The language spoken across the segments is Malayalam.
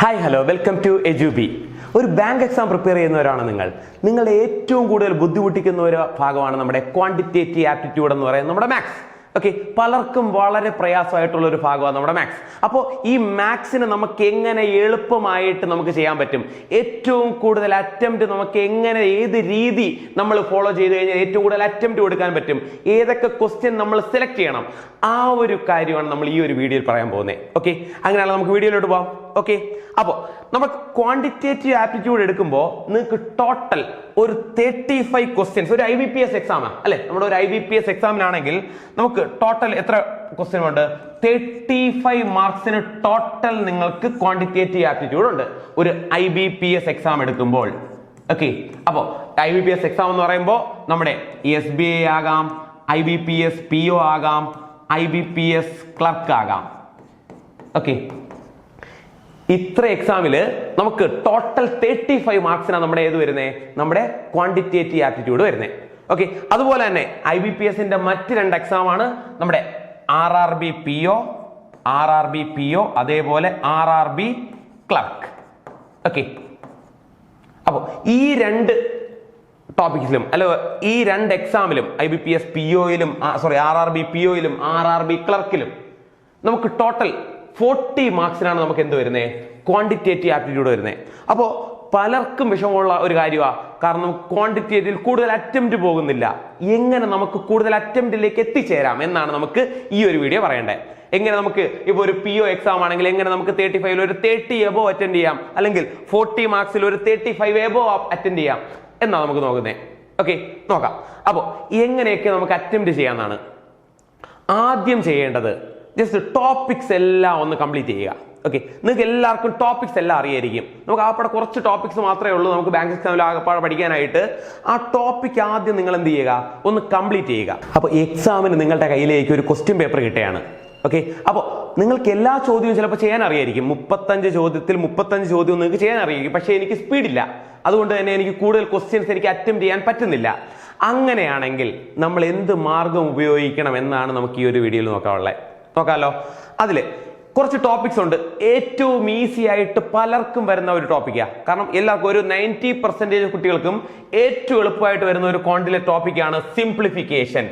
ഹായ് ഹലോ വെൽക്കം ടു എജുബി ഒരു ബാങ്ക് എക്സാം പ്രിപ്പയർ ചെയ്യുന്നവരാണ് നിങ്ങൾ. നിങ്ങളെ ഏറ്റവും കൂടുതൽ ബുദ്ധിമുട്ടിക്കുന്ന ഒരു ഭാഗമാണ് നമ്മുടെ ക്വാണ്ടിറ്റേറ്റീവ് ആപ്റ്റിറ്റ്യൂഡ് എന്ന് പറയുന്നത് നമ്മുടെ മാത്സ് ഓക്കെ പലർക്കും വളരെ പ്രയാസമായിട്ടുള്ള ഒരു ഭാഗമാണ് നമ്മുടെ മാത്സ് അപ്പോൾ ഈ മാത്സിന് നമുക്ക് എങ്ങനെ എളുപ്പമായിട്ട് നമുക്ക് ചെയ്യാൻ പറ്റും? ഏറ്റവും കൂടുതൽ അറ്റംപ്റ്റ് നമുക്ക് എങ്ങനെ ഏത് രീതി നമ്മൾ ഫോളോ ചെയ്ത് കഴിഞ്ഞാൽ ഏറ്റവും കൂടുതൽ അറ്റംപ്റ്റ് കൊടുക്കാൻ പറ്റും? ഏതൊക്കെ ക്വസ്റ്റ്യൻ നമ്മൾ സെലക്ട് ചെയ്യണം? ആ ഒരു കാര്യമാണ് നമ്മൾ ഈ ഒരു വീഡിയോയിൽ പറയാൻ പോകുന്നത്. ഓക്കെ അങ്ങനെയാണ് നമുക്ക് വീഡിയോയിലോട്ട് പോകാം ഓക്കെ അപ്പോൾ നമ്മൾ ക്വാണ്ടിറ്റേറ്റീവ് ആപ്റ്റിറ്റ്യൂഡ് എടുക്കുമ്പോൾ നിങ്ങൾക്ക് ടോട്ടൽ ഒരു തേർട്ടി ഫൈവ് ക്വസ്റ്റ്യൻസ് ഒരു I B P S exam അല്ലെ? നമ്മുടെ ഒരു ഐ ബി പി എസ് എക്സാമിനാണെങ്കിൽ നമുക്ക് ടോട്ടൽ എത്ര ക്വസ്റ്റ്യൻ ഉണ്ട്? തേർട്ടി ഫൈവ് മാർക്സിന് ടോട്ടൽ നിങ്ങൾക്ക് ക്വാണ്ടിറ്റേറ്റീവ് ആപ്റ്റിറ്റ്യൂഡ് ഉണ്ട്. ഒരു I B P S exam എടുക്കുമ്പോൾ. ഓക്കെ അപ്പോൾ I B P S exam എന്ന് പറയുമ്പോൾ നമ്മുടെ എസ് ബി ഐ ആകാം I B P S P O ആകാം I B P S clerk ആകാം. ഓക്കെ ഇത്ര എക്സാമിൽ നമുക്ക് ടോട്ടൽ തേർട്ടി ഫൈവ് മാർക്സിനാണ് നമ്മുടെ ഏത് വരുന്നത് നമ്മുടെ ക്വാണ്ടിറ്റേറ്റീവ് ആപ്റ്റിറ്റ്യൂഡ് വരുന്നത് ഓക്കെ അതുപോലെ തന്നെ ഐ ബി പി എസിന്റെ മറ്റ് രണ്ട് എക്സാം ആണ് നമ്മുടെ R R B P O R R B P O അതേപോലെ R R B clerk okay അപ്പോൾ ഈ രണ്ട് ടോപ്പിക്സിലും അല്ല ഈ രണ്ട് എക്സാമിലും I B P S P ഒയിലും sorry R R B P ഒയിലും R R B ക്ലർക്കിലും നമുക്ക് ടോട്ടൽ ഫോർട്ടി മാർക്സിനാണ് നമുക്ക് എന്ത് വരുന്നത് ക്വാണ്ടിറ്റേറ്റീവ് ആപ്റ്റിറ്റ്യൂഡ് വരുന്നത് അപ്പോൾ പലർക്കും വിഷമമുള്ള ഒരു കാര്യമാണ് കാരണം ക്വാണ്ടിറ്റേറ്റീവിൽ കൂടുതൽ അറ്റംപ്റ്റ് പോകുന്നില്ല. എങ്ങനെ നമുക്ക് കൂടുതൽ അറ്റംപ്റ്റിലേക്ക് എത്തിച്ചേരാം എന്നാണ് നമുക്ക് ഈ ഒരു വീഡിയോ പറയേണ്ടത് എങ്ങനെ നമുക്ക് ഇപ്പോൾ ഒരു പി ഒ എക്സാം ആണെങ്കിൽ എങ്ങനെ നമുക്ക് തേർട്ടി ഫൈവിൽ ഒരു തേർട്ടി എബോ അറ്റൻഡ് ചെയ്യാം? അല്ലെങ്കിൽ ഫോർട്ടി മാർക്സിൽ ഒരു തേർട്ടി ഫൈവ് എബോ അറ്റൻഡ് ചെയ്യാം? എന്നാണ് നമുക്ക് നോക്കുന്നത് ഓക്കെ നോക്കാം. അപ്പോൾ എങ്ങനെയൊക്കെ നമുക്ക് അറ്റംപ്റ്റ് ചെയ്യാമെന്നാണ് ആദ്യം ചെയ്യേണ്ടത്. ജസ്റ്റ് ടോപ്പിക്സ് എല്ലാം ഒന്ന് കംപ്ലീറ്റ് ചെയ്യുക. ഓക്കെ നിങ്ങൾക്ക് എല്ലാവർക്കും ടോപ്പിക്സ് എല്ലാം അറിയായിരിക്കും. നമുക്ക് ആപ്പടെ കുറച്ച് ടോപ്പിക്സ് മാത്രമേ ഉള്ളൂ. നമുക്ക് ബാങ്ക് എക്സാമിൽ ആകപ്പാടെ പഠിക്കാനായിട്ട്. ആ ടോപ്പിക് ആദ്യം നിങ്ങൾ എന്ത് ചെയ്യുക? ഒന്ന് കംപ്ലീറ്റ് ചെയ്യുക. അപ്പോൾ എക്സാമിന് നിങ്ങളുടെ കയ്യിലേക്ക് ഒരു ക്വസ്റ്റ്യൻ പേപ്പർ കിട്ടുകയാണ്. ഓക്കെ അപ്പോൾ നിങ്ങൾക്ക് എല്ലാ ചോദ്യവും ചിലപ്പോൾ ചെയ്യാൻ അറിയായിരിക്കും. മുപ്പത്തഞ്ച് ചോദ്യത്തിൽ മുപ്പത്തഞ്ച് ചോദ്യം നിങ്ങൾക്ക് ചെയ്യാൻ അറിയായിരിക്കും. പക്ഷേ എനിക്ക് സ്പീഡില്ല അതുകൊണ്ട് തന്നെ എനിക്ക് കൂടുതൽ ക്വസ്റ്റ്യൻസ് എനിക്ക് അറ്റംപ്റ്റ് ചെയ്യാൻ പറ്റുന്നില്ല. അങ്ങനെയാണെങ്കിൽ നമ്മൾ എന്ത് മാർഗം ഉപയോഗിക്കണം എന്നാണ് നമുക്ക് ഈ ഒരു വീഡിയോയിൽ നോക്കാനുള്ളത്. നോക്കാമല്ലോ അതിൽ കുറച്ച് ടോപ്പിക്സ് ഉണ്ട്. ഏറ്റവും ഈസി ആയിട്ട് പലർക്കും വരുന്ന ഒരു ടോപ്പിക്കാണ് കാരണം എല്ലാവർക്കും ഒരു നയന്റി പെർസെന്റേജ് കുട്ടികൾക്കും ഏറ്റവും എളുപ്പമായിട്ട് വരുന്ന ഒരു കോണ്ടിലെ ടോപ്പിക്കാണ് സിംപ്ലിഫിക്കേഷൻ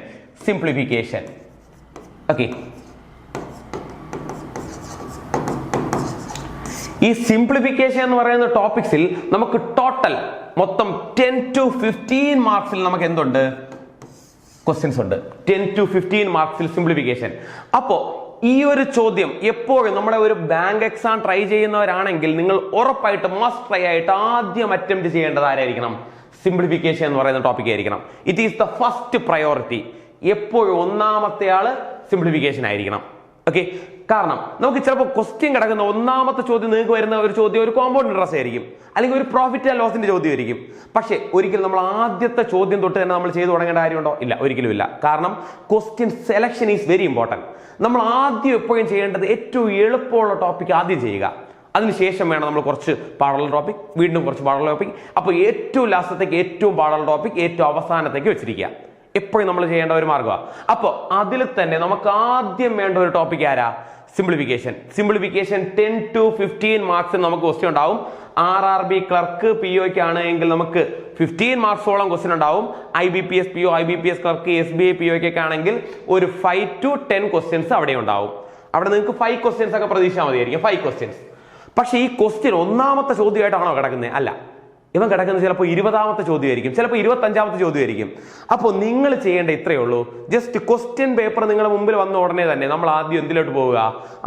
സിംപ്ലിഫിക്കേഷൻ ഓക്കെ ഈ സിംപ്ലിഫിക്കേഷൻ എന്ന് പറയുന്ന ടോപ്പിക്സിൽ നമുക്ക് ടോട്ടൽ മൊത്തം ടെൻ ടു ഫിഫ്റ്റീൻ മാർക്സിൽ നമുക്ക് എന്തുണ്ട്? ക്വസ്റ്റ്യൻസ് ഉണ്ട്. ടെൻ ടു ഫിഫ്റ്റീൻ മാർക്സിൽ സിംപ്ലിഫിക്കേഷൻ അപ്പോൾ ഈ ഒരു ചോദ്യം എപ്പോഴും നമ്മുടെ ഒരു ബാങ്ക് എക്സാം ട്രൈ ചെയ്യുന്നവരാണെങ്കിൽ നിങ്ങൾ ഉറപ്പായിട്ട് മസ്റ്റ് ട്രൈ ആയിട്ട് ആദ്യം അറ്റംപ്റ്റ് ചെയ്യേണ്ടത് ആരായിരിക്കണം? സിംപ്ലിഫിക്കേഷൻ എന്ന് പറയുന്ന ടോപ്പിക് ആയിരിക്കണം. It is the first priority എപ്പോഴും ഒന്നാമത്തെ ആൾ സിംപ്ലിഫിക്കേഷൻ ആയിരിക്കണം. ഓക്കെ കാരണം നമുക്ക് ചിലപ്പോൾ ക്വസ്റ്റ്യൻ കിടക്കുന്ന ഒന്നാമത്തെ ചോദ്യം നിങ്ങൾക്ക് വരുന്ന ഒരു ചോദ്യം ഒരു കോമ്പൗണ്ട് ഇൻട്രസ്റ്റ് ആയിരിക്കും. അല്ലെങ്കിൽ ഒരു പ്രോഫിറ്റ് ആൻഡ് ലോസിന്റെ ചോദ്യം ആയിരിക്കും. പക്ഷേ ഒരിക്കലും നമ്മൾ ആദ്യത്തെ ചോദ്യം തൊട്ട് തന്നെ നമ്മൾ ചെയ്തു തുടങ്ങേണ്ട കാര്യമുണ്ടോ? ഇല്ല ഒരിക്കലും ഇല്ല. കാരണം question selection is very important നമ്മൾ ആദ്യം എപ്പോഴും ചെയ്യേണ്ടത് ഏറ്റവും എളുപ്പമുള്ള ടോപ്പിക് ആദ്യം ചെയ്യുക. അതിനുശേഷം വേണം നമ്മൾ കുറച്ച് പാടുള്ള ടോപ്പിക് വീണ്ടും കുറച്ച് പാടുള്ള ടോപ്പിക് അപ്പോൾ ഏറ്റവും ലാസ്റ്റത്തേക്ക് ഏറ്റവും പാടുള്ള ടോപ്പിക് ഏറ്റവും അവസാനത്തേക്ക് വെച്ചിരിക്കുക. എപ്പോഴും നമ്മൾ ചെയ്യേണ്ട ഒരു മാർഗമാണ് അപ്പോൾ അതിൽ തന്നെ നമുക്ക് ആദ്യം വേണ്ട ഒരു ടോപ്പിക് ആരാ? Simplification simplification ten to fifteen marks നമുക്ക് ക്വസ്റ്റ്യൻ ഉണ്ടാവും. R R B clerk P ഒക്ക് ആണ് എങ്കിൽ നമുക്ക് ഫിഫ്റ്റീൻ മാർക്സോളം ക്വസ്റ്റ്യൻ ഉണ്ടാവും. I B P S P O I B P S clerk S B I P ഒക്കൊക്കെ ആണെങ്കിൽ ഒരു ഫൈവ് ടു ടെൻ ക്വസ്റ്റ്യൻസ് അവിടെ ഉണ്ടാവും. അവിടെ നിങ്ങൾക്ക് ഫൈവ് ക്വസ്റ്റ്യൻസ് ഒക്കെ പ്രതീക്ഷിച്ചാൽ മതിയായിരിക്കും. ഫൈവ് ക്വസ്റ്റ്യൻസ് പക്ഷേ ഈ ക്വസ്റ്റ്യൻ ഒന്നാമത്തെ ചോദ്യമായിട്ടാണോ കിടക്കുന്നത് അല്ല. ഇവൻ കിടക്കുന്നത് ചിലപ്പോൾ ഇരുപതാമത്തെ ചോദ്യമായിരിക്കും ചിലപ്പോൾ ഇരുപത്തഞ്ചാമത്തെ ചോദ്യമായിരിക്കും. അപ്പോൾ നിങ്ങൾ ചെയ്യേണ്ട ഇത്രയേ ഉള്ളൂ. ജസ്റ്റ് ക്വസ്റ്റ്യൻ പേപ്പർ നിങ്ങളുടെ മുമ്പിൽ വന്ന ഉടനെ തന്നെ നമ്മൾ ആദ്യം എന്തിലോട്ട് പോവുക?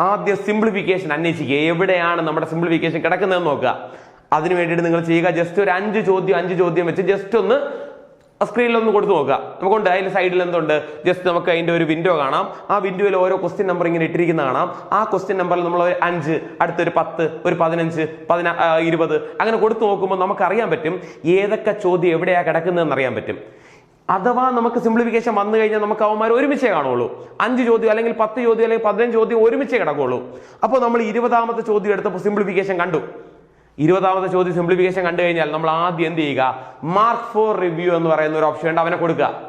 ആദ്യം സിംപ്ലിഫിക്കേഷൻ അന്വേഷിക്കുക. എവിടെയാണ് നമ്മുടെ സിംപ്ലിഫിക്കേഷൻ കിടക്കുന്നതെന്ന് നോക്കുക. അതിന് വേണ്ടിയിട്ട് നിങ്ങൾ ചെയ്യുക. ജസ്റ്റ് ഒരു അഞ്ച് ചോദ്യം അഞ്ച് ചോദ്യം വെച്ച് ജസ്റ്റ് ഒന്ന് സ്ക്രീനിൽ ഒന്ന് കൊടുത്തു നോക്കുക. നമുക്കുണ്ട് അതിന്റെ സൈഡിൽ എന്തുണ്ട്? ജസ്റ്റ് നമുക്ക് അതിന്റെ ഒരു വിൻഡോ കാണാം. ആ വിൻഡോയിൽ ഓരോ ക്വസ്റ്റ്യൻ നമ്പർ ഇങ്ങനെ ഇട്ടിരിക്കുന്ന കാണാം. ആ ക്വസ്റ്റ്യൻ നമ്പറിൽ നമ്മൾ ഒരു അഞ്ച് അടുത്തൊരു പത്ത് ഒരു പതിനഞ്ച് പതിനാ ഇരുപത് അങ്ങനെ കൊടുത്തു നോക്കുമ്പോൾ നമുക്കറിയാൻ പറ്റും ഏതൊക്കെ ചോദ്യം എവിടെയാണ് കിടക്കുന്നതെന്ന് അറിയാൻ പറ്റും. അഥവാ നമുക്ക് സിംപ്ലിഫിക്കേഷൻ വന്നു കഴിഞ്ഞാൽ നമുക്ക് അവന്മാർ ഒരുമിച്ചേ കാണുള്ളൂ അഞ്ച് ചോദ്യം അല്ലെങ്കിൽ പത്ത് ചോദ്യം അല്ലെങ്കിൽ പതിനഞ്ച് ചോദ്യം ഒരുമിച്ചേ കിടക്കുള്ളൂ അപ്പോൾ നമ്മൾ ഇരുപതാമത്തെ ചോദ്യം എടുത്തപ്പോൾ സിംപ്ലിഫിക്കേഷൻ കണ്ടു. ഇരുപതാമത്തെ ചോദ്യം സിംപ്ലിഫിക്കേഷൻ കണ്ടു കഴിഞ്ഞാൽ നമ്മൾ ആദ്യം എന്ത് ചെയ്യുക? മാർക്ക് ഫോർ റിവ്യൂ എന്ന് പറയുന്ന ഒരു ഓപ്ഷൻ ഉണ്ട്. അവനെ കൊടുക്കുക.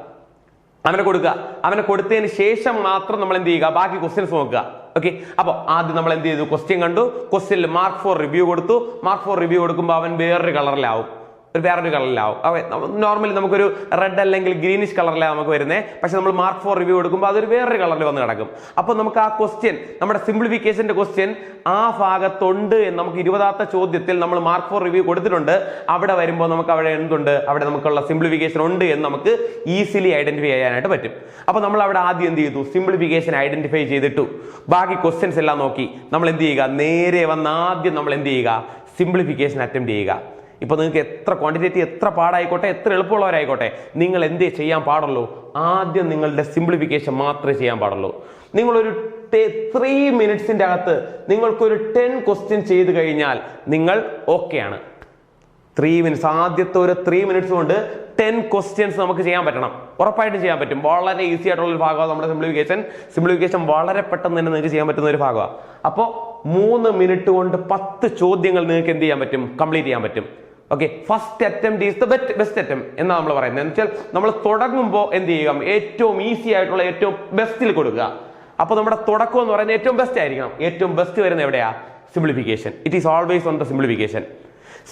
അവനെ കൊടുക്കുക. അവനെ കൊടുത്തതിന് ശേഷം മാത്രം നമ്മൾ എന്ത് ചെയ്യുക? ബാക്കി ക്വസ്റ്റ്യൻസ് നോക്കുക. ഓക്കെ അപ്പോൾ ആദ്യം നമ്മൾ എന്ത് ചെയ്തു? ക്വസ്റ്റ്യൻ കണ്ടു. ക്വസ്റ്റ്യനിൽ മാർക്ക് ഫോർ റിവ്യൂ കൊടുത്തു. മാർക്ക് ഫോർ റിവ്യൂ കൊടുക്കുമ്പോൾ അവൻ വേറൊരു കളറിലാവും ഒരു വേറൊരു കളറിലാവും. നോർമലി നമുക്കൊരു റെഡ് അല്ലെങ്കിൽ ഗ്രീനിഷ് കളറിലാണ് നമുക്ക് വരുന്നത് പക്ഷെ നമ്മൾ മാർക്ക് ഫോർ റിവ്യൂ കൊടുക്കുമ്പോൾ അതൊരു വേറൊരു കളറിൽ വന്ന് കിടക്കും. അപ്പോൾ നമുക്ക് ആ ക്വസ്റ്റ്യൻ നമ്മുടെ സിംപ്ലിഫിക്കേഷന്റെ ക്വസ്റ്റ്യൻ ആ ഭാഗത്തുണ്ട് എന്ന് നമുക്ക് ഇരുപതാമത്തെ ചോദ്യത്തിൽ നമ്മൾ മാർക്ക് ഫോർ റിവ്യൂ കൊടുത്തിട്ടുണ്ട്. അവിടെ വരുമ്പോൾ നമുക്ക് അവിടെ എന്തുണ്ട്? അവിടെ നമുക്കുള്ള സിംപ്ലിഫിക്കേഷൻ ഉണ്ട് എന്ന് നമുക്ക് ഈസിലി ഐഡന്റിഫൈ ചെയ്യാനായിട്ട് പറ്റും. അപ്പോൾ നമ്മൾ അവിടെ ആദ്യം എന്ത് ചെയ്തു? സിംപ്ലിഫിക്കേഷൻ ഐഡന്റിഫൈ ചെയ്തിട്ടു. ബാക്കി ക്വസ്റ്റ്യൻസ് എല്ലാം നോക്കി. നമ്മൾ എന്ത് ചെയ്യുക? നേരെ വന്ന് ആദ്യം നമ്മൾ എന്ത് ചെയ്യുക? സിംപ്ലിഫിക്കേഷൻ അറ്റംപ്റ്റ് ചെയ്യുക. ഇപ്പൊ നിങ്ങൾക്ക് എത്ര ക്വാണ്ടിറ്റേറ്റീവ് എത്ര പാടായിക്കോട്ടെ എത്ര എളുപ്പമുള്ളവരായിക്കോട്ടെ നിങ്ങൾ എന്തേ ചെയ്യാൻ പാടുള്ളൂ? ആദ്യം നിങ്ങളുടെ സിംപ്ലിഫിക്കേഷൻ മാത്രമേ ചെയ്യാൻ പാടുള്ളൂ. നിങ്ങളൊരു ത്രീ മിനിറ്റ്സിന്റെ അകത്ത് നിങ്ങൾക്കൊരു ടെൻ ക്വസ്റ്റ്യൻ ചെയ്ത് കഴിഞ്ഞാൽ നിങ്ങൾ ഓക്കെയാണ് ത്രീ മിനിറ്റ്സ് ആദ്യത്തെ ഒരു ത്രീ മിനിറ്റ്സ് കൊണ്ട് ടെൻ ക്വസ്റ്റ്യൻസ് നമുക്ക് ചെയ്യാൻ പറ്റണം. ഉറപ്പായിട്ടും ചെയ്യാൻ പറ്റും. വളരെ ഈസി ആയിട്ടുള്ള ഒരു ഭാഗമാണ് നമ്മുടെ സിംപ്ലിഫിക്കേഷൻ സിംപ്ലിഫിക്കേഷൻ വളരെ പെട്ടെന്ന് തന്നെ നിങ്ങൾക്ക് ചെയ്യാൻ പറ്റുന്ന ഒരു ഭാഗമാണ്. അപ്പോൾ മൂന്ന് മിനിറ്റ് കൊണ്ട് പത്ത് ചോദ്യങ്ങൾ നിങ്ങൾക്ക് എന്ത് ചെയ്യാൻ പറ്റും? കംപ്ലീറ്റ് ചെയ്യാൻ പറ്റും. Okay first attempt is the best best attempt എന്നാണ് നമ്മൾ പറയുന്നത്. എന്ന് വെച്ചാൽ നമ്മൾ തുടങ്ങുമ്പോൾ എന്ത് ചെയ്യുക? ഏറ്റവും ഈസി ആയിട്ടുള്ള ഏറ്റവും ബെസ്റ്റിൽ കൊടുക്കുക. അപ്പോൾ നമ്മുടെ തുടക്കം എന്ന് പറയുന്നത് ഏറ്റവും ബെസ്റ്റ് ആയിരിക്കണം. ഏറ്റവും ബെസ്റ്റ് വരുന്നത് എവിടെയാ? Simplification it is always on the simplification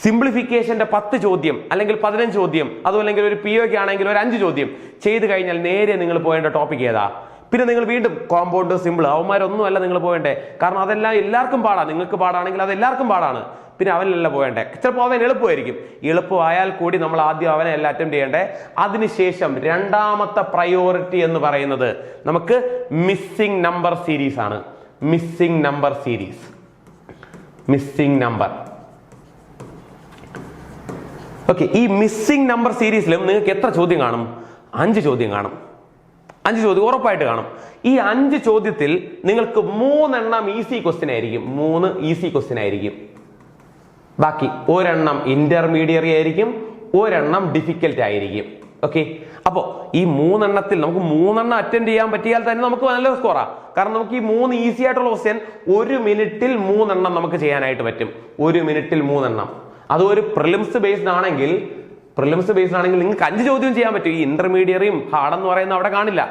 സിംപ്ലിഫിക്കേഷന്റെ പത്ത് ചോദ്യം അല്ലെങ്കിൽ പതിനഞ്ച് ചോദ്യം അതുമല്ലെങ്കിൽ ഒരു പി ഒക്കെ ആണെങ്കിൽ ഒരു അഞ്ച് ചോദ്യം ചെയ്ത് കഴിഞ്ഞാൽ നേരെ നിങ്ങൾ പോയേണ്ട ടോപ്പിക് ഏതാ? പിന്നെ നിങ്ങൾ വീണ്ടും കോമ്പൗണ്ട് സിമ്പിൾ അവന്മാരൊന്നും അല്ല നിങ്ങൾ പോകേണ്ടേ കാരണം അതെല്ലാം എല്ലാവർക്കും പാടാണ് നിങ്ങൾക്ക് പാടാണെങ്കിൽ അത് എല്ലാവർക്കും പാടാണ്. പിന്നെ അവനല്ല പോകേണ്ടേ ചിലപ്പോൾ അവൻ എളുപ്പമായിരിക്കും. എളുപ്പമായാൽ കൂടി നമ്മൾ ആദ്യം അവനെ എല്ലാം അറ്റൻഡ് ചെയ്യേണ്ടേ. അതിനുശേഷം രണ്ടാമത്തെ പ്രയോറിറ്റി എന്ന് പറയുന്നത് നമുക്ക് മിസ്സിംഗ് നമ്പർ സീരീസ് ആണ്. Missing number series missing number okay ഈ മിസ്സിംഗ് നമ്പർ സീരീസിലും നിങ്ങൾക്ക് എത്ര ചോദ്യം കാണും? അഞ്ച് ചോദ്യം കാണും. അഞ്ച് ചോദ്യം ഉറപ്പായിട്ട് കാണും. ഈ അഞ്ച് ചോദ്യത്തിൽ നിങ്ങൾക്ക് മൂന്നെണ്ണം ഈസി ക്വസ്റ്റ്യൻ ആയിരിക്കും. മൂന്ന് ഈസി ക്വസ്റ്റ്യൻ ആയിരിക്കും. ബാക്കി ഒരെണ്ണം ഇന്റർമീഡിയറി ആയിരിക്കും ഒരെണ്ണം ഡിഫിക്കൽട്ട് ആയിരിക്കും. ഓക്കെ അപ്പോ ഈ മൂന്നെണ്ണത്തിൽ നമുക്ക് മൂന്നെണ്ണം അറ്റൻഡ് ചെയ്യാൻ പറ്റിയാൽ തന്നെ നമുക്ക് നല്ല സ്കോറാ കാരണം നമുക്ക് ഈ മൂന്ന് ഈസി ആയിട്ടുള്ള ക്വസ്റ്റ്യൻ ഒരു മിനിറ്റിൽ മൂന്നെണ്ണം നമുക്ക് ചെയ്യാനായിട്ട് പറ്റും. ഒരു മിനിറ്റിൽ മൂന്നെണ്ണം. അത് ഒരു പ്രിലിംസ് ബേസ്ഡ് ആണെങ്കിൽ പ്രിലിംസ് ബേസ്ഡ് ആണെങ്കിൽ നിങ്ങൾക്ക് അഞ്ച് ചോദ്യം ചെയ്യാൻ പറ്റും. ഈ ഇന്റർമീഡിയറിയും ഹാർഡ് എന്ന് പറയുന്ന അവിടെ കാണില്ല.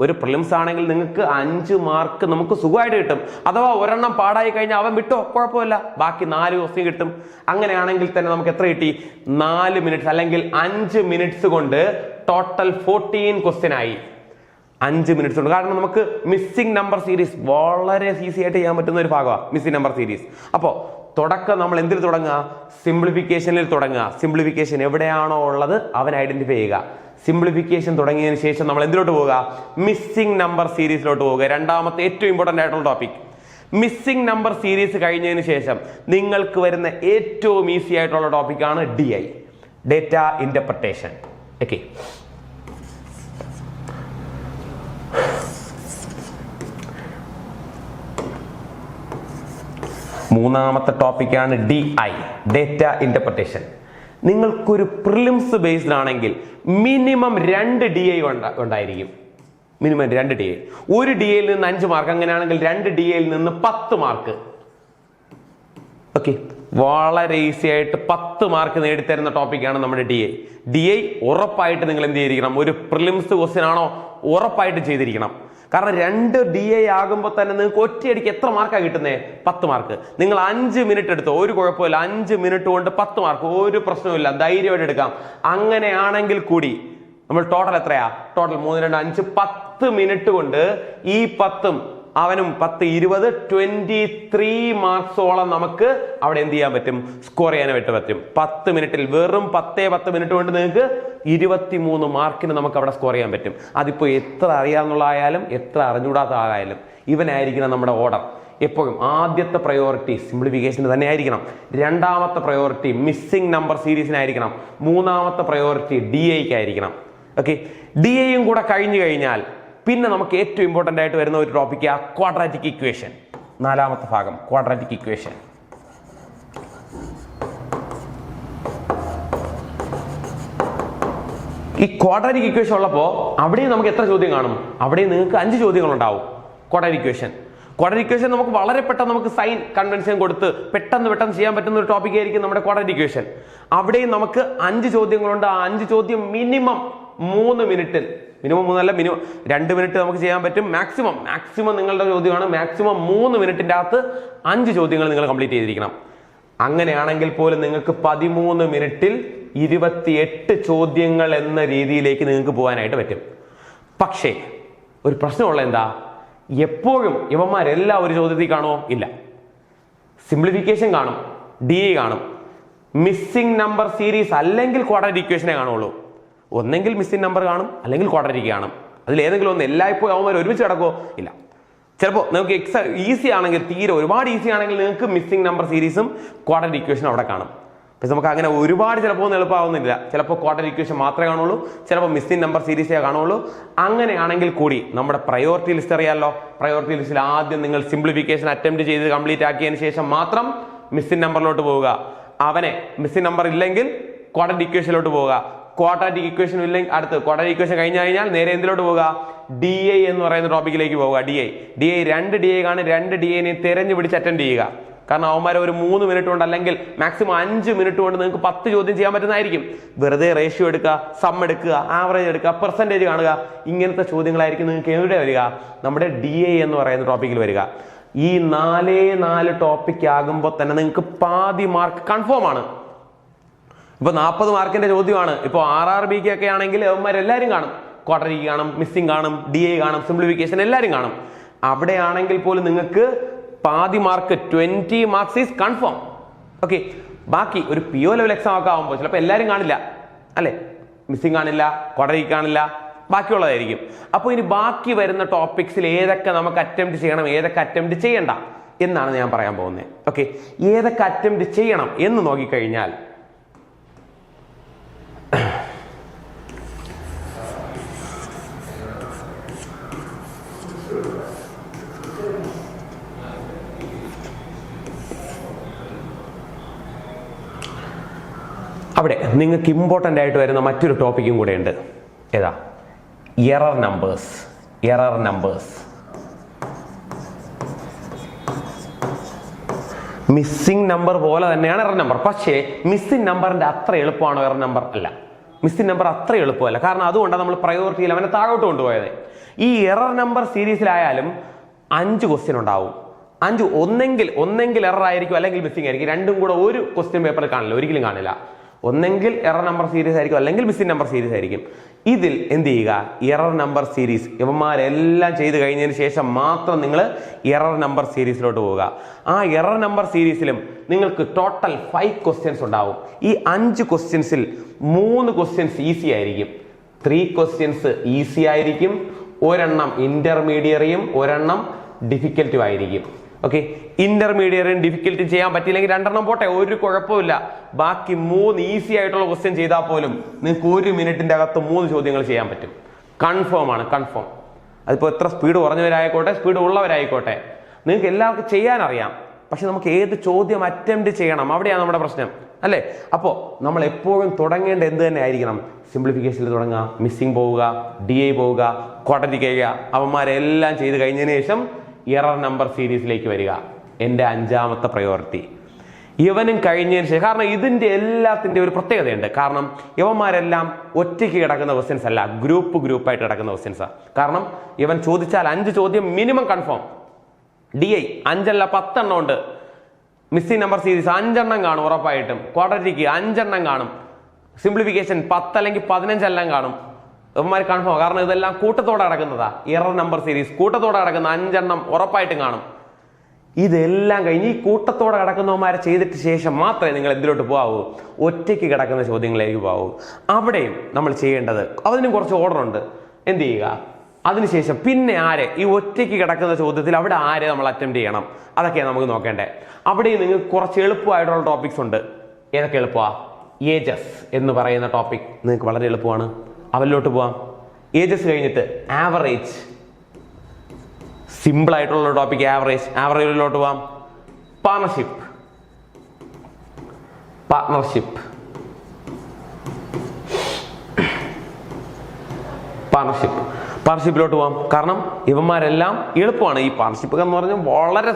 ഒരു പ്രിലിംസ് ആണെങ്കിൽ നിങ്ങൾക്ക് അഞ്ച് മാർക്ക് നമുക്ക് സുഖമായിട്ട് കിട്ടും. അഥവാ ഒരെണ്ണം പാടായി കഴിഞ്ഞാൽ അവൻ വിട്ടോ? കുഴപ്പമില്ല. ബാക്കി നാല് ദിവസം കിട്ടും. അങ്ങനെയാണെങ്കിൽ തന്നെ നമുക്ക് എത്ര കിട്ടി? നാല് മിനിറ്റ്സ് അല്ലെങ്കിൽ അഞ്ച് മിനിറ്റ്സ് കൊണ്ട് ടോട്ടൽ ഫോർട്ടീൻ ക്വസ്റ്റ്യൻ ആയി. അഞ്ച് മിനിറ്റ്സ് ഉണ്ട് കാരണം നമുക്ക് മിസ്സിംഗ് നമ്പർ സീരീസ് വളരെ ഈസി ആയിട്ട് ചെയ്യാൻ പറ്റുന്ന ഒരു ഭാഗമാണ് മിസ്സിംഗ് നമ്പർ സീരീസ് അപ്പോൾ തുടക്കം നമ്മൾ എന്തിൽ തുടങ്ങുക? സിംപ്ലിഫിക്കേഷനിൽ തുടങ്ങുക. സിംപ്ലിഫിക്കേഷൻ എവിടെയാണോ ഉള്ളത് അവൻ ഐഡന്റിഫൈ ചെയ്യുക. സിംപ്ലിഫിക്കേഷൻ തുടങ്ങിയതിന് ശേഷം നമ്മൾ എന്തിലോട്ട് പോവുക? മിസ്സിംഗ് നമ്പർ സീരീസിലോട്ട് പോവുക. രണ്ടാമത്തെ ഏറ്റവും ഇമ്പോർട്ടന്റ് ആയിട്ടുള്ള ടോപ്പിക് മിസ്സിംഗ് നമ്പർ സീരീസ് കഴിഞ്ഞതിന് ശേഷം നിങ്ങൾക്ക് വരുന്ന ഏറ്റവും ഈസി ആയിട്ടുള്ള ടോപ്പിക്കാണ് D I data interpretation okay മൂന്നാമത്തെ ടോപ്പിക്കാണ് ഡി ഐ ഡേറ്റ ഇന്റർപ്രിട്ടേഷൻ നിങ്ങൾക്കൊരു പ്രിലിംസ് ബേസ്ഡ് ആണെങ്കിൽ മിനിമം രണ്ട് ഡി ഐ ഉണ്ടായിരിക്കും. മിനിമം രണ്ട് ഡി ഐ. ഒരു ഡി ഐയിൽ നിന്ന് അഞ്ച് മാർക്ക് അങ്ങനെയാണെങ്കിൽ രണ്ട് ഡി ഐയിൽ നിന്ന് പത്ത് മാർക്ക്. ഓക്കെ. വളരെ ഈസി ആയിട്ട് പത്ത് മാർക്ക് നേടിത്തരുന്ന ടോപ്പിക്കാണ് നമ്മുടെ ഡി ഐ. ഡി ഐ ഉറപ്പായിട്ട് നിങ്ങൾ എന്ത് ചെയ്തിരിക്കണം? ഒരു പ്രിലിംസ് ക്വസ്റ്റ്യൻ ആണോ? ഉറപ്പായിട്ട് ചെയ്തിരിക്കണം. കാരണം രണ്ട് ഡി എ ആകുമ്പോൾ തന്നെ നിങ്ങൾക്ക് ഒറ്റയടിക്ക് എത്ര മാർക്കാണ് കിട്ടുന്നത് പത്ത് മാർക്ക് നിങ്ങൾ അഞ്ച് മിനിറ്റ് എടുത്തോ ഒരു കുഴപ്പമില്ല. അഞ്ച് മിനിറ്റ് കൊണ്ട് പത്ത് മാർക്ക് ഒരു പ്രശ്നവുമില്ല. ധൈര്യമായിട്ട് എടുക്കാം. അങ്ങനെയാണെങ്കിൽ കൂടി നമ്മൾ ടോട്ടൽ എത്രയാ? ടോട്ടൽ മൂന്ന് രണ്ട് അഞ്ച് പത്ത് മിനിറ്റ് കൊണ്ട് ഈ പത്തും അവനും പത്ത് ഇരുപത് ട്വന്റി ത്രീ മാർക്സോളം നമുക്ക് അവിടെ എന്ത് ചെയ്യാൻ പറ്റും? സ്കോർ ചെയ്യാനായിട്ട് പറ്റും. പത്ത് മിനിറ്റിൽ വെറും പത്തേ പത്ത് മിനിറ്റ് കൊണ്ട് നിങ്ങൾക്ക് ഇരുപത്തിമൂന്ന് മാർക്കിന് നമുക്ക് അവിടെ സ്കോർ ചെയ്യാൻ പറ്റും. അതിപ്പോൾ എത്ര അറിയാവുന്നതായാലും എത്ര അറിഞ്ഞുകൂടാത്തതായാലും ഇവനായിരിക്കണം നമ്മുടെ ഓർഡർ എപ്പോഴും ആദ്യത്തെ പ്രയോറിറ്റി സിംപ്ലിഫിക്കേഷന് തന്നെ ആയിരിക്കണം രണ്ടാമത്തെ പ്രയോറിറ്റി മിസ്സിംഗ് നമ്പർ സീരീസിനായിരിക്കണം മൂന്നാമത്തെ പ്രയോറിറ്റി ഡി ഐക്കായിരിക്കണം ഓക്കെ ഡി ഐയും കൂടെ കഴിഞ്ഞു കഴിഞ്ഞാൽ പിന്നെ നമുക്ക് ഏറ്റവും ഇമ്പോർട്ടന്റ് ആയിട്ട് വരുന്ന ഒരു ടോപ്പിക്ക് ആ ക്വാഡ്രാറ്റിക് ഇക്വേഷൻ നാലാമത്തെ ഭാഗം ക്വാഡ്രാറ്റിക് ഇക്വേഷൻ ഈ ക്വാഡ്രാറ്റിക് ഇക്വേഷൻ ഉള്ളപ്പോൾ അവിടെയും നമുക്ക് എത്ര ചോദ്യം കാണും? അവിടെയും നിങ്ങൾക്ക് അഞ്ച് ചോദ്യങ്ങൾ ഉണ്ടാവും ക്വാഡ്രാറ്റിക് ഇക്വേഷൻ ക്വാഡ്രാറ്റിക് ഇക്വേഷൻ നമുക്ക് വളരെ പെട്ടെന്ന് നമുക്ക് സൈൻ കൺവെൻഷൻ കൊടുത്ത് പെട്ടെന്ന് പെട്ടെന്ന് ചെയ്യാൻ പറ്റുന്ന ഒരു ടോപ്പിക് ആയിരിക്കും നമ്മുടെ ക്വാഡ്രാറ്റിക് ഇക്വേഷൻ അവിടെയും നമുക്ക് അഞ്ച് ചോദ്യങ്ങളുണ്ട്. ആ അഞ്ച് ചോദ്യം മിനിമം മൂന്ന് മിനിറ്റിൽ. മിനിമം മൂന്നല്ല മിനിമം രണ്ട് മിനിറ്റ് നമുക്ക് ചെയ്യാൻ പറ്റും. മാക്സിമം മാക്സിമം നിങ്ങളുടെ ചോദ്യമാണ്. മാക്സിമം മൂന്ന് മിനിറ്റിന്റെ അകത്ത് അഞ്ച് ചോദ്യങ്ങൾ നിങ്ങൾ കംപ്ലീറ്റ് ചെയ്തിരിക്കണം. അങ്ങനെയാണെങ്കിൽ പോലും നിങ്ങൾക്ക് പതിമൂന്ന് മിനിറ്റിൽ ഇരുപത്തിയെട്ട് ചോദ്യങ്ങൾ എന്ന രീതിയിലേക്ക് നിങ്ങൾക്ക് പോകാനായിട്ട് പറ്റും. പക്ഷേ ഒരു പ്രശ്നമുള്ള എന്താ? എപ്പോഴും ഇവന്മാരെല്ലാം ഒരു ചോദ്യത്തിൽ കാണുമോ? ഇല്ല. സിംപ്ലിഫിക്കേഷൻ കാണും. ഡി കാണും. മിസ്സിംഗ് നമ്പർ സീരീസ് അല്ലെങ്കിൽ ക്വാഡ്രറ്റിക് ഇക്വേഷനെ കാണുള്ളൂ. ഒന്നെങ്കിൽ മിസ്സിംഗ് നമ്പർ കാണും അല്ലെങ്കിൽ ക്വാഡ്രറ്റിക് കാണും. അതിൽ ഏതെങ്കിലും ഒന്ന് എല്ലായ്പ്പോഴും അവന്മാർ ഒരുമിച്ച് കിടക്കുമോ ഇല്ല. ചിലപ്പോൾ നിങ്ങൾക്ക് എക്സ ഈസി ആണെങ്കിൽ തീരെ ഒരുപാട് ഈസി ആണെങ്കിൽ നിങ്ങൾക്ക് മിസ്സിംഗ് നമ്പർ സീരീസും ക്വാഡ്രറ്റിക് ഇക്വേഷനും അവിടെ കാണും. പക്ഷെ നമുക്ക് അങ്ങനെ ഒരുപാട് ചിലപ്പോൾ ഒന്നും എളുപ്പമാവുന്നില്ല. ചിലപ്പോൾ ക്വാർട്ടർ ഇക്വേഷൻ മാത്രമേ കാണുള്ളൂ. ചിലപ്പോൾ മിസ്സിംഗ് നമ്പർ സീരീസേ കാണുള്ളൂ. അങ്ങനെയാണെങ്കിൽ കൂടി നമ്മുടെ പ്രയോറിറ്റി ലിസ്റ്റ് അറിയാമല്ലോ പ്രയോറിറ്റി ലിസ്റ്റിൽ ആദ്യം നിങ്ങൾ സിംപ്ലിഫിക്കേഷൻ അറ്റംപ്റ്റ് ചെയ്ത് കംപ്ലീറ്റ് ആക്കിയതിന് ശേഷം മാത്രം മിസ്സിംഗ് നമ്പറിലോട്ട് പോവുക. അവനെ മിസ്സിംഗ് നമ്പർ ഇല്ലെങ്കിൽ ക്വാഡ്രറ്റിക് ഇക്വേഷനിലോട്ട് പോവുക. ക്വാഡ്രാറ്റിക് ഇക്വേഷൻ ഇല്ലെങ്കിൽ അടുത്ത് ക്വാഡ്രാറ്റിക് ഇക്വേഷൻ കഴിഞ്ഞ് കഴിഞ്ഞാൽ നേരെ എന്തിലോട്ട് പോവുക? ഡി ഐ എന്ന് പറയുന്ന ടോപ്പിക്കിലേക്ക് പോവുക. ഡി ഐ ഡി ഐ രണ്ട് ഡി ഐ കാണും രണ്ട് ഡി ഐനെ തിരഞ്ഞു പിടിച്ച് അറ്റൻഡ് ചെയ്യുക. കാരണം അവന്മാരെ ഒരു മൂന്ന് മിനിറ്റ് കൊണ്ട് അല്ലെങ്കിൽ മാക്സിമം അഞ്ച് മിനിറ്റ് കൊണ്ട് നിങ്ങൾക്ക് പത്ത് ചോദ്യം ചെയ്യാൻ പറ്റുന്നതായിരിക്കും. വെറുതെ റേഷ്യോ എടുക്കുക സം എടുക്കുക ആവറേജ് എടുക്കുക പെർസെന്റേജ് കാണുക. ഇങ്ങനത്തെ ചോദ്യങ്ങളായിരിക്കും നിങ്ങൾക്ക് എവിടെ വരിക? നമ്മുടെ ഡി എ എന്ന് പറയുന്ന ടോപ്പിക്കിൽ വരിക. ഈ നാലേ നാല് ടോപ്പിക് ആകുമ്പോൾ തന്നെ നിങ്ങൾക്ക് പാതി മാർക്ക് കൺഫേം ആണ്. ഇപ്പൊ നാൽപ്പത് മാർക്കിന്റെ ചോദ്യമാണ്. ഇപ്പോൾ ആർ ആർ ബിക്ക് ഒക്കെ ആണെങ്കിൽ അവന്മാരെല്ലാവരും കാണും. ക്വാർട്ടർ കാണും മിസ്സിംഗ് കാണും ഡി എ കാണും സിംപ്ലിഫിക്കേഷൻ എല്ലാവരും കാണും. അവിടെ ആണെങ്കിൽ പോലും നിങ്ങൾക്ക് പാതി mark twenty marks is confirm. Okay ബാക്കി ഒരു പി ഒ ലെവൽ എക്സാം ഒക്കെ ആകുമ്പോൾ ചിലപ്പോൾ എല്ലാവരും കാണില്ല. അല്ലേ? മിസ്സിങ് കാണില്ല ക്വാർട്ടർ കാണില്ല ബാക്കിയുള്ളതായിരിക്കും. അപ്പോൾ ഇനി ബാക്കി വരുന്ന ടോപ്പിക്സിൽ ഏതൊക്കെ നമുക്ക് അറ്റംപ്റ്റ് ചെയ്യണം ഏതൊക്കെ അറ്റംപ്റ്റ് ചെയ്യണ്ട എന്നാണ് ഞാൻ പറയാൻ പോകുന്നത്. ഓക്കെ ഏതൊക്കെ അറ്റംപ്റ്റ് ചെയ്യണം എന്ന് നോക്കിക്കഴിഞ്ഞാൽ അവിടെ നിങ്ങൾക്ക് ഇമ്പോർട്ടന്റ് ആയിട്ട് വരുന്ന മറ്റൊരു ടോപ്പിക്കും കൂടെ ഉണ്ട്. ഏതാ? Error numbers error numbers missing number പോലെ തന്നെയാണ് എറർ നമ്പർ പക്ഷേ മിസ്സിംഗ് നമ്പറിന്റെ അത്ര എളുപ്പമാണോ എറർ നമ്പർ അല്ല. മിസ്സിംഗ് നമ്പർ അത്ര എളുപ്പമല്ല. കാരണം അതുകൊണ്ടാണ് നമ്മൾ പ്രയോറിറ്റിയിൽ അവനെ താഴോട്ട് കൊണ്ടുപോയത്. ഈ എറർ നമ്പർ സീരീസിലായാലും അഞ്ച് ക്വസ്റ്റ്യൻ ഉണ്ടാവും. അഞ്ച് ഒന്നെങ്കിൽ ഒന്നെങ്കിൽ എറർ ആയിരിക്കും അല്ലെങ്കിൽ മിസ്സിംഗ് ആയിരിക്കും. രണ്ടും കൂടെ ഒരു ക്വസ്റ്റ്യൻ പേപ്പറിൽ കാണില്ല. ഒരിക്കലും കാണില്ല. ഒന്നെങ്കിൽ എറർ നമ്പർ സീരീസ് ആയിരിക്കും അല്ലെങ്കിൽ മിസ്സിംഗ് നമ്പർ സീരീസ് ആയിരിക്കും. ഇതിൽ എന്ത് ചെയ്യുക? എറർ നമ്പർ സീരീസ് ഇവന്മാരെല്ലാം ചെയ്ത് കഴിഞ്ഞതിന് ശേഷം മാത്രം നിങ്ങൾ എറർ നമ്പർ സീരീസിലോട്ട് പോവുക. ആ എറർ നമ്പർ സീരീസിലും നിങ്ങൾക്ക് ടോട്ടൽ ഫൈവ് ക്വസ്റ്റ്യൻസ് ഉണ്ടാവും. ഈ അഞ്ച് ക്വസ്റ്റ്യൻസിൽ മൂന്ന് ക്വസ്റ്റ്യൻസ് ഈസി ആയിരിക്കും. ത്രീ ക്വസ്റ്റ്യൻസ് ഈസി ആയിരിക്കും. ഒരെണ്ണം ഇന്റർമീഡിയറിയും ഒരെണ്ണം ഡിഫിക്കൽറ്റും ആയിരിക്കും. ഓക്കെ ഇന്റർമീഡിയറ്റും ഡിഫിക്കൽട്ടി ചെയ്യാൻ പറ്റിയില്ലെങ്കിൽ രണ്ടെണ്ണം പോട്ടെ ഒരു കുഴപ്പമില്ല ബാക്കി മൂന്ന് ഈസി ആയിട്ടുള്ള ക്വസ്റ്റ്യൻ ചെയ്താൽ പോലും നിങ്ങൾക്ക് ഒരു മിനിറ്റിന്റെ അകത്ത് മൂന്ന് ചോദ്യങ്ങൾ ചെയ്യാൻ പറ്റും. കൺഫേം ആണ് കൺഫേം അതിപ്പോൾ എത്ര സ്പീഡ് കുറഞ്ഞവരായിക്കോട്ടെ സ്പീഡ് ഉള്ളവരായിക്കോട്ടെ. നിങ്ങൾക്ക് എല്ലാവർക്കും ചെയ്യാൻ അറിയാം പക്ഷെ നമുക്ക് ഏത് ചോദ്യം അറ്റംപ്റ്റ് ചെയ്യണം? അവിടെയാണ് നമ്മുടെ പ്രശ്നം. അല്ലേ? അപ്പോൾ നമ്മൾ എപ്പോഴും തുടങ്ങേണ്ട എന്ത് തന്നെ ആയിരിക്കണം? സിംപ്ലിഫിക്കേഷനിൽ തുടങ്ങുക മിസ്സിംഗ് പോവുക ഡി ഐ പോവുക കഴിയുക അവന്മാരെല്ലാം ചെയ്ത് കഴിഞ്ഞതിന് ശേഷം എറർ നമ്പർ സീരീസിലേക്ക് വരിക. എന്റെ അഞ്ചാമത്തെ പ്രയോറിറ്റി ഇവനും കഴിഞ്ഞതിന് ശേഷം കാരണം ഇതിന്റെ എല്ലാത്തിന്റെ ഒരു പ്രത്യേകതയുണ്ട്. കാരണം ഇവന്മാരെല്ലാം ഒറ്റയ്ക്ക് കിടക്കുന്ന ക്വസ്റ്റ്യൻസ് അല്ല ഗ്രൂപ്പ് ഗ്രൂപ്പായിട്ട് കിടക്കുന്ന ക്വസ്റ്റ്യൻസാണ് കാരണം ഇവൻ ചോദിച്ചാൽ അഞ്ച് ചോദ്യം മിനിമം കൺഫേം ഡി ഐ അഞ്ചല്ല പത്തെണ്ണം ഉണ്ട്. മിസ്സിംഗ് നമ്പർ സീരീസ് അഞ്ചെണ്ണം കാണും ഉറപ്പായിട്ടും. ക്വാഡറ്റിക്ക് അഞ്ചെണ്ണം കാണും. സിംപ്ലിഫിക്കേഷൻ പത്തല്ലെങ്കിൽ പതിനഞ്ചെല്ലാം കാണും. ഇവന്മാർ കൺഫേം കാരണം ഇതെല്ലാം കൂട്ടത്തോടെ അടക്കുന്നതാ ഇറർ നമ്പർ സീരീസ് കൂട്ടത്തോടെ അടക്കുന്ന അഞ്ചെണ്ണം ഉറപ്പായിട്ടും കാണും. ഇതെല്ലാം കഴിഞ്ഞ് ഈ കൂട്ടത്തോടെ കിടക്കുന്നവന്മാരെ ചെയ്തിട്ട് ശേഷം മാത്രമേ നിങ്ങൾ എന്തിലോട്ട് പോകാവൂ ഒറ്റയ്ക്ക് കിടക്കുന്ന ചോദ്യങ്ങളിലേക്ക് പോകാവൂ അവിടെയും നമ്മൾ ചെയ്യേണ്ടത് അതിനും കുറച്ച് ഓർഡർ ഉണ്ട്. എന്ത് ചെയ്യുക? അതിനുശേഷം പിന്നെ ആരെ? ഈ ഒറ്റയ്ക്ക് കിടക്കുന്ന ചോദ്യത്തിൽ അവിടെ ആരെ നമ്മൾ അറ്റംപ്റ്റ് ചെയ്യണം? അതൊക്കെയാണ് നമുക്ക് നോക്കേണ്ടേ. അവിടെയും നിങ്ങൾക്ക് കുറച്ച് എളുപ്പമായിട്ടുള്ള ടോപ്പിക്സ് ഉണ്ട്. ഏതൊക്കെ എളുപ്പമാണ് ഏജസ് എന്ന് പറയുന്ന ടോപ്പിക് നിങ്ങൾക്ക് വളരെ എളുപ്പമാണ്. അവരിലോട്ട് പോവാം. ഏജസ് കഴിഞ്ഞിട്ട് ആവറേജ് സിമ്പിൾ ആയിട്ടുള്ള ടോപ്പിക് ആവറേജ് ആവറേജിലോട്ട് പോവാം. പാർട്ണർഷിപ്പ് പാർട്ണർഷിപ്പ് പാർട്ണർഷിപ്പ് പാർട്ണർഷിപ്പിലോട്ട് പോകാം കാരണം ഇവന്മാരെല്ലാം എളുപ്പമാണ് ഈ പാർട്ണർഷിപ്പ് എന്ന് പറഞ്ഞാൽ വളരെ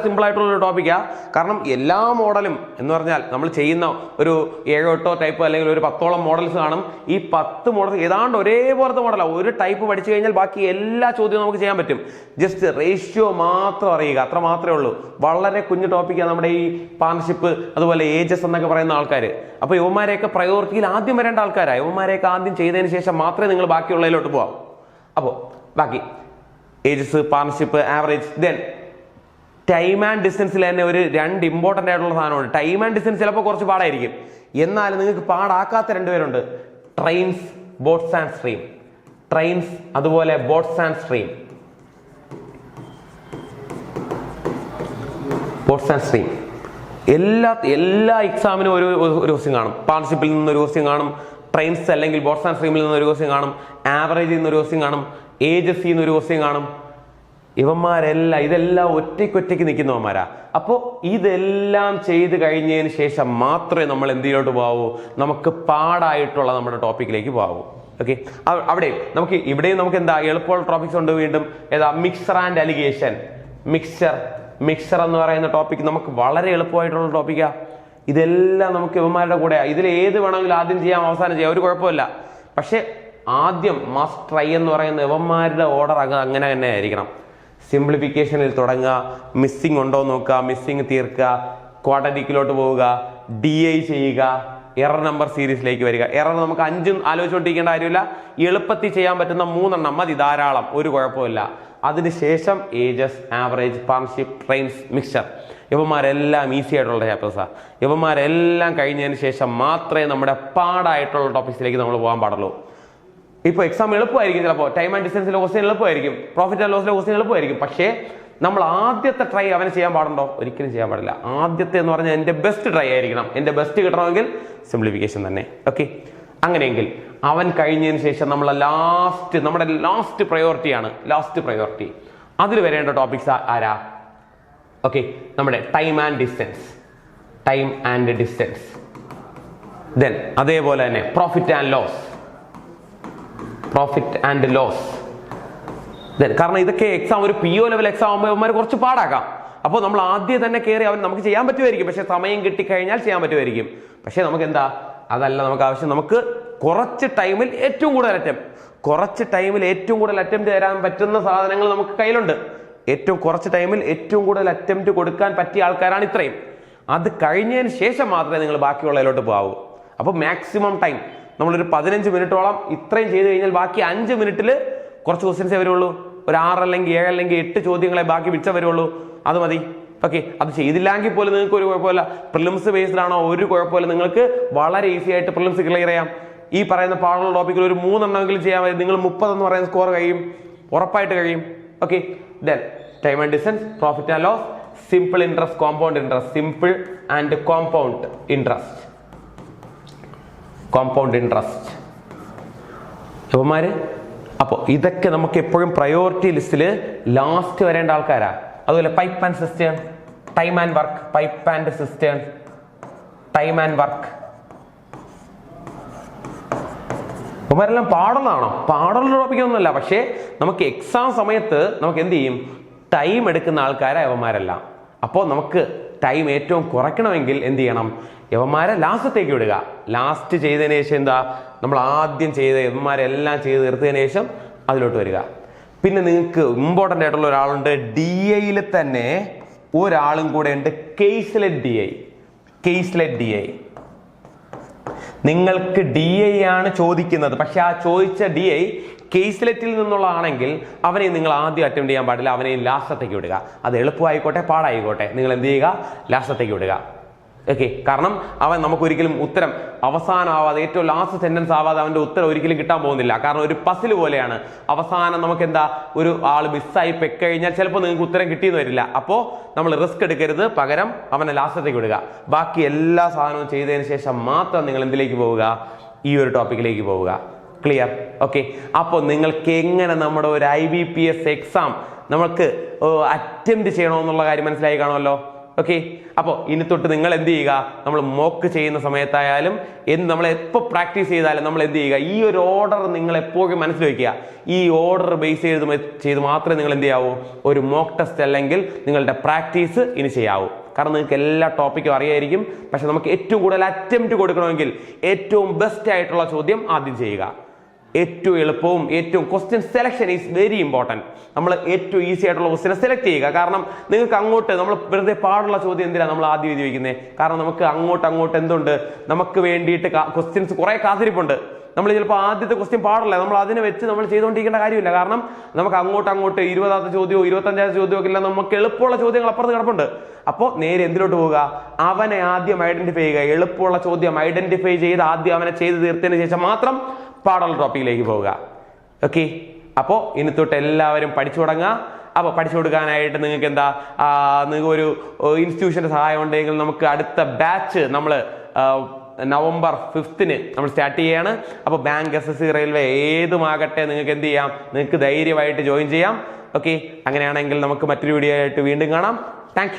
ഒരു ടോപ്പിക്കാണ് കാരണം എല്ലാ മോഡലും എന്ന് പറഞ്ഞാൽ നമ്മൾ ചെയ്യുന്ന ഒരു ഏഴോ എട്ടോ ടൈപ്പ് അല്ലെങ്കിൽ ഒരു പത്തോളം മോഡൽസ് കാണും. ഈ പത്ത് മോഡൽ ഏതാണ്ട് ഒരേപോലത്തെ മോഡലാണ് ഒരു ടൈപ്പ് പഠിച്ചു കഴിഞ്ഞാൽ ബാക്കി എല്ലാ ചോദ്യവും നമുക്ക് ചെയ്യാൻ പറ്റും. ജസ്റ്റ് റേഷ്യോ മാത്രം അറിയുക. അത്ര മാത്രമേ ഉള്ളൂ. വളരെ കുഞ്ഞു ടോപ്പിക്കാണ് നമ്മുടെ ഈ പാർട്ണർഷിപ്പ് അതുപോലെ ഏജസ് എന്നൊക്കെ പറയുന്ന ആൾക്കാർ അപ്പോൾ യുവമാരെയൊക്കെ പ്രയോറിറ്റിയിൽ ആദ്യം വരേണ്ട ആൾക്കാരാണ് യുവമാരെയൊക്കെ ആദ്യം ചെയ്തതിന് ശേഷം മാത്രമേ നിങ്ങൾ ബാക്കിയുള്ളതിലോട്ട് പോകാം അപ്പോൾ ബാക്കി. Ages partnership average then time and ഡിസ്റ്റൻസിൽ തന്നെ ഒരു രണ്ട് ഇമ്പോർട്ടന്റ് ആയിട്ടുള്ള സാധനമുണ്ട്. ടൈം ആൻഡ് ഡിസ്റ്റൻസ് ചിലപ്പോൾ കുറച്ച് പാടായിരിക്കും. എന്നാൽ നിങ്ങൾക്ക് പാടാക്കാത്ത രണ്ടുപേരുണ്ട്. Trains boats and stream trains അതുപോലെ boats and stream boats and stream എല്ലാ എല്ലാ എക്സാമിനും ഒരു ഒരു ക്വസ്റ്റ്യൻ കാണും. പാർട്ണർഷിപ്പിൽ നിന്ന് ഒരു ക്വസ്റ്റ്യൻ കാണും. ട്രെയിൻസ് അല്ലെങ്കിൽ ബോട്ട്സ് ആൻഡ് സ്ട്രീമിൽ നിന്ന് ഒരു ക്വസ്റ്റ്യൻ കാണും. ആവറേജിൽ നിന്ന് ഒരു ക്വസ്റ്റ്യൻ കാണും. ഏജസിൽ നിന്ന് ഒരു ക്വസ്റ്റ്യൻ കാണും. ഇവന്മാരെല്ലാം ഇതെല്ലാം ഒറ്റയ്ക്കൊറ്റയ്ക്ക് നിൽക്കുന്നവന്മാരാ. അപ്പോൾ ഇതെല്ലാം ചെയ്ത് കഴിഞ്ഞതിന് ശേഷം മാത്രമേ നമ്മൾ എന്തിലോട്ട് പോകാവൂ നമുക്ക് പാടായിട്ടുള്ള നമ്മുടെ ടോപ്പിക്കിലേക്ക് പോകാവൂ ഓക്കെ അവിടെ നമുക്ക് ഇവിടെയും നമുക്ക് എന്താ എളുപ്പമുള്ള ടോപ്പിക്സ് ഉണ്ട് വീണ്ടും. ഏതാ mixture and alligation mixture mixture എന്ന് പറയുന്ന ടോപ്പിക് നമുക്ക് വളരെ എളുപ്പമായിട്ടുള്ള ടോപ്പിക്കാ ഇതെല്ലാം നമുക്ക് ഇവന്മാരുടെ കൂടെയാണ് ഇതിൽ ഏത് വേണമെങ്കിലും ആദ്യം ചെയ്യാം അവസാനം ചെയ്യാം. ഒരു കുഴപ്പമില്ല. പക്ഷേ ആദ്യം മസ്റ്റ് ട്രൈ എന്ന് പറയുന്ന ഇവന്മാരുടെ ഓർഡർ അങ്ങനെ തന്നെ ആയിരിക്കണം. സിംപ്ലിഫിക്കേഷനിൽ തുടങ്ങുക മിസ്സിംഗ് ഉണ്ടോ നോക്കുക മിസ്സിംഗ് തീർക്കുക ക്വാഡറ്റിക്കിലോട്ട് പോവുക ഡി ഐ ചെയ്യുക എറർ നമ്പർ സീരീസിലേക്ക് വരിക. എറർ നമുക്ക് അഞ്ചും ആലോചിച്ചുകൊണ്ടിരിക്കേണ്ട കാര്യമില്ല. എളുപ്പത്തിൽ ചെയ്യാൻ പറ്റുന്ന മൂന്നെണ്ണം മതി ധാരാളം. ഒരു കുഴപ്പമില്ല. അതിനുശേഷം ages average partnership trains mixture ഇവന്മാരെല്ലാം easy ആയിട്ടുള്ള ചാപ്റ്റേഴ്സാണ് ഇവന്മാരെല്ലാം കഴിഞ്ഞതിന് ശേഷം മാത്രമേ നമ്മുടെ പാടായിട്ടുള്ള ടോപ്പിക്സിലേക്ക് നമ്മൾ പോകാൻ പാടുള്ളൂ. ഇപ്പോൾ എക്സാം എളുപ്പമായിരിക്കും ചിലപ്പോൾ ടൈം ആൻഡ് ഡിസ്റ്റൻസിലെ ക്വസ്റ്റ്യൻ എളുപ്പമായിരിക്കും. പ്രോഫിറ്റ് ആൻഡ് ലോസിലെ ക്വസ്റ്റ്യൻ എളുപ്പമായിരിക്കും. പക്ഷേ നമ്മൾ ആദ്യത്തെ ട്രൈ അവന് ചെയ്യാൻ പാടുണ്ടോ? ഒരിക്കലും ചെയ്യാൻ പാടില്ല. ആദ്യത്തെ എന്ന് പറഞ്ഞാൽ എന്റെ ബെസ്റ്റ് ട്രൈ ആയിരിക്കണം. എന്റെ ബെസ്റ്റ് കിട്ടണമെങ്കിൽ സിംപ്ലിഫിക്കേഷൻ തന്നെ. ഓക്കെ അങ്ങനെയെങ്കിൽ അവൻ കഴിഞ്ഞതിന് ശേഷം നമ്മളെ ലാസ്റ്റ് നമ്മുടെ ലാസ്റ്റ് പ്രയോറിറ്റിയാണ് ലാസ്റ്റ് പ്രയോറിറ്റി അതിൽ വരേണ്ട ടോപ്പിക്സ് ആരാ? ഓക്കെ നമ്മുടെ time and distance time and distance then അതേപോലെ തന്നെ profit and loss profit and loss കാരണം ഇതൊക്കെ എക്സാം ഒരു പി ഒ ലെവൽ എക്സാം ആകുമ്പോൾ അവന്മാർ കുറച്ച് പാടാക്കാം. അപ്പോൾ നമ്മൾ ആദ്യം തന്നെ കയറി അവൻ നമുക്ക് ചെയ്യാൻ പറ്റുമായിരിക്കും. പക്ഷേ സമയം കിട്ടിക്കഴിഞ്ഞാൽ ചെയ്യാൻ പറ്റുമായിരിക്കും. പക്ഷേ നമുക്ക് എന്താ അതല്ല നമുക്ക് ആവശ്യം. നമുക്ക് കുറച്ച് ടൈമിൽ ഏറ്റവും കൂടുതൽ അറ്റം കുറച്ച് ടൈമിൽ ഏറ്റവും കൂടുതൽ അറ്റംപ്റ്റ് തരാൻ പറ്റുന്ന സാധനങ്ങൾ നമുക്ക് കയ്യിലുണ്ട്. ഏറ്റവും കുറച്ച് ടൈമിൽ ഏറ്റവും കൂടുതൽ അറ്റംപ്റ്റ് കൊടുക്കാൻ പറ്റിയ ആൾക്കാരാണ് ഇത്രയും. അത് കഴിഞ്ഞതിന് ശേഷം മാത്രമേ നിങ്ങൾ ബാക്കിയുള്ളതിലോട്ട് പോകാവൂ. അപ്പോൾ മാക്സിമം ടൈം നമ്മളൊരു പതിനഞ്ച് മിനിറ്റോളം ഇത്രയും ചെയ്ത് കഴിഞ്ഞാൽ ബാക്കി അഞ്ച് മിനിറ്റിൽ കുറച്ച് ക്വസ്റ്റ്യൻസേ വരുള്ളൂ. ഒരു ആറ് അല്ലെങ്കിൽ ഏഴ് അല്ലെങ്കിൽ എട്ട് ചോദ്യങ്ങളെ ബാക്കി മിച്ച വരുള്ളൂ. അത് മതി. ഓക്കെ അത് ചെയ്തില്ലെങ്കിൽ പോലും നിങ്ങൾക്ക് ഒരു കുഴപ്പമില്ല. പ്രിലിംസ് ബേസ്ഡ് ആണോ? ഒരു കുഴപ്പമില്ല. നിങ്ങൾക്ക് വളരെ ഈസി ആയിട്ട് പ്രിലിംസ് ക്ലിയർ ചെയ്യാം. ഈ പറയുന്ന പാടുള്ള ടോപ്പിക്കിൽ ഒരു മൂന്നെണ്ണമെങ്കിലും ചെയ്യാൻ മതി. നിങ്ങൾ മുപ്പതെന്ന് പറയുന്ന സ്കോർ കഴിയും. ഉറപ്പായിട്ട് കഴിയും. Okay then time and distance profit and loss simple interest compound interest simple and compound interest compound interest ഇവന്മാര് അപ്പോൾ ഇതൊക്കെ നമുക്ക് എപ്പോഴും പ്രയോറിറ്റി ലിസ്റ്റിൽ ലാസ്റ്റ് വരേണ്ട ആൾക്കാരാ. അതുപോലെ pipe and cistern time and work pipe and cistern time and work ഇവന്മാരെല്ലാം പാടുന്നതാണോ? പാടുള്ള ടോപ്പിക്കൊന്നുമല്ല പക്ഷേ നമുക്ക് എക്സാം സമയത്ത് നമുക്ക് എന്ത് ചെയ്യും? ടൈം എടുക്കുന്ന ആൾക്കാരാ ഇവന്മാരെല്ലാം അപ്പോൾ നമുക്ക് ടൈം ഏറ്റവും കുറയ്ക്കണമെങ്കിൽ എന്ത് ചെയ്യണം? യവന്മാരെ ലാസ്റ്റത്തേക്ക് വിടുക. ലാസ്റ്റ് ചെയ്തതിന് ശേഷം എന്താ? നമ്മൾ ആദ്യം ചെയ്ത യവന്മാരെല്ലാം ചെയ്ത് തീർത്തതിന് ശേഷം അതിലോട്ട് വരിക. പിന്നെ നിങ്ങൾക്ക് ഇമ്പോർട്ടന്റ് ആയിട്ടുള്ള ഒരാളുണ്ട്. ഡി ഐയിൽ തന്നെ ഒരാളും കൂടെ ഉണ്ട്. Caselet D I caselet D I നിങ്ങൾക്ക് ഡി ഐ ആണ് ചോദിക്കുന്നത്. പക്ഷെ ആ ചോദിച്ച ഡി ഐ കേസ്ലെറ്റിൽ നിന്നുള്ളതാണെങ്കിൽ അവനെ നിങ്ങൾ ആദ്യം അറ്റൻഡ് ചെയ്യാൻ പാടില്ല. അവനെയും ലാസ്റ്റത്തേക്ക് വിടുക. അത് എളുപ്പമായിക്കോട്ടെ പാടായിക്കോട്ടെ. നിങ്ങൾ എന്ത് ചെയ്യുക? ലാസ്റ്റത്തേക്ക് വിടുക. ഓക്കെ കാരണം അവൻ നമുക്ക് ഒരിക്കലും ഉത്തരം അവസാനമാവാതെ ഏറ്റവും ലാസ്റ്റ് സെന്റൻസ് ആവാതെ അവന്റെ ഉത്തരം ഒരിക്കലും കിട്ടാൻ പോകുന്നില്ല. കാരണം ഒരു പസിൽ പോലെയാണ്. അവസാനം നമുക്ക് എന്താ ഒരു ആൾ മിസ്സായി പെക്കഴിഞ്ഞാൽ ചിലപ്പോൾ നിങ്ങൾക്ക് ഉത്തരം കിട്ടിയെന്ന് വരില്ല. അപ്പോൾ നമ്മൾ റിസ്ക് എടുക്കരുത്. പകരം അവനെ ലാസ്റ്റത്തേക്ക് വിടുക. ബാക്കി എല്ലാ സാധനവും ചെയ്തതിന് ശേഷം മാത്രം നിങ്ങൾ എന്തിലേക്ക് പോവുക? ഈ ഒരു ടോപ്പിക്കിലേക്ക് പോവുക. ക്ലിയർ ഓക്കെ അപ്പോൾ നിങ്ങൾക്ക് എങ്ങനെ നമ്മുടെ ഒരു I B P S exam നമുക്ക് അറ്റംപ്റ്റ് ചെയ്യണമെന്നുള്ള കാര്യം മനസ്സിലായി കാണുമല്ലോ? ഓക്കെ അപ്പോൾ ഇനി തൊട്ട് നിങ്ങൾ എന്ത് ചെയ്യുക? നമ്മൾ മോക്ക് ചെയ്യുന്ന സമയത്തായാലും എന്ത് നമ്മൾ എപ്പോൾ പ്രാക്ടീസ് ചെയ്താലും നമ്മൾ എന്ത് ചെയ്യുക? ഈ ഒരു ഓർഡർ നിങ്ങൾ എപ്പോഴും മനസ്സിൽ വയ്ക്കുക. ഈ ഓർഡർ ബേസ് ചെയ്ത് ചെയ്ത് മാത്രമേ നിങ്ങൾ എന്ത് ചെയ്യാവൂ? ഒരു മോക്ക് ടെസ്റ്റ് അല്ലെങ്കിൽ നിങ്ങളുടെ പ്രാക്ടീസ് ഇനി ചെയ്യാവൂ. കാരണം നിങ്ങൾക്ക് എല്ലാ ടോപ്പിക്കും അറിയായിരിക്കും. പക്ഷെ നമുക്ക് ഏറ്റവും കൂടുതൽ അറ്റംപ്റ്റ് കൊടുക്കണമെങ്കിൽ ഏറ്റവും ബെസ്റ്റ് ആയിട്ടുള്ള ചോദ്യം ആദ്യം ചെയ്യുക. ഏറ്റവും എളുപ്പവും ഏറ്റവും question selection is very important നമ്മൾ ഏറ്റവും ഈസി ആയിട്ടുള്ള ക്വസ്റ്റ്യനെ സെലക്ട് ചെയ്യുക. കാരണം നിങ്ങൾക്ക് അങ്ങോട്ട് നമ്മൾ വെറുതെ പാടുള്ള ചോദ്യം എന്തിനാണ് നമ്മൾ ആദ്യം എഴുതി വയ്ക്കുന്നത് കാരണം നമുക്ക് അങ്ങോട്ട് അങ്ങോട്ട് എന്തുണ്ട്? നമുക്ക് വേണ്ടിയിട്ട് ക്വസ്റ്റ്യൻസ് കുറേ കാത്തിരിപ്പുണ്ട്. നമ്മൾ ചിലപ്പോൾ ആദ്യത്തെ ക്വസ്റ്റ്യൻ പാടില്ല. നമ്മൾ അതിനെ വെച്ച് നമ്മൾ ചെയ്തുകൊണ്ടിരിക്കേണ്ട കാര്യമില്ല. കാരണം നമുക്ക് അങ്ങോട്ട് അങ്ങോട്ട് ഇരുപതാമത്തെ ചോദ്യമോ ഇരുപത്തഞ്ചാമത്തെ ചോദ്യമോ ഒക്കെ ഇല്ല. നമുക്ക് എളുപ്പമുള്ള ചോദ്യങ്ങൾ അപ്പുറത്ത് കിടപ്പുണ്ട്. അപ്പോൾ നേരെ എന്തിലോട്ട് പോവുക? അവനെ ആദ്യം ഐഡന്റിഫൈ ചെയ്യുക. എളുപ്പമുള്ള ചോദ്യം ഐഡന്റിഫൈ ചെയ്ത് ആദ്യം അവനെ ചെയ്ത് തീർത്തതിന് ശേഷം മാത്രം പാടുള്ള ടോപ്പിക്കിലേക്ക് പോവുക. ഓക്കെ അപ്പോൾ ഇനി തൊട്ട് എല്ലാവരും പഠിച്ചു തുടങ്ങുക. അപ്പോൾ പഠിച്ചു കൊടുക്കാനായിട്ട് നിങ്ങൾക്ക് എന്താ? നിങ്ങൾക്ക് ഒരു ഇൻസ്റ്റിറ്റ്യൂഷന്റെ സഹായം ഉണ്ടെങ്കിൽ നമുക്ക് അടുത്ത ബാച്ച് നമ്മൾ നവംബർ ഫിഫ്തിന് നമ്മൾ സ്റ്റാർട്ട് ചെയ്യാണ്. അപ്പോൾ bank S S C railway ഏതുമാകട്ടെ നിങ്ങൾക്ക് എന്ത് ചെയ്യാം? നിങ്ങൾക്ക് ധൈര്യമായിട്ട് ജോയിൻ ചെയ്യാം. ഓക്കെ അങ്ങനെയാണെങ്കിൽ നമുക്ക് മറ്റൊരു വീഡിയോ ആയിട്ട് വീണ്ടും കാണാം. താങ്ക്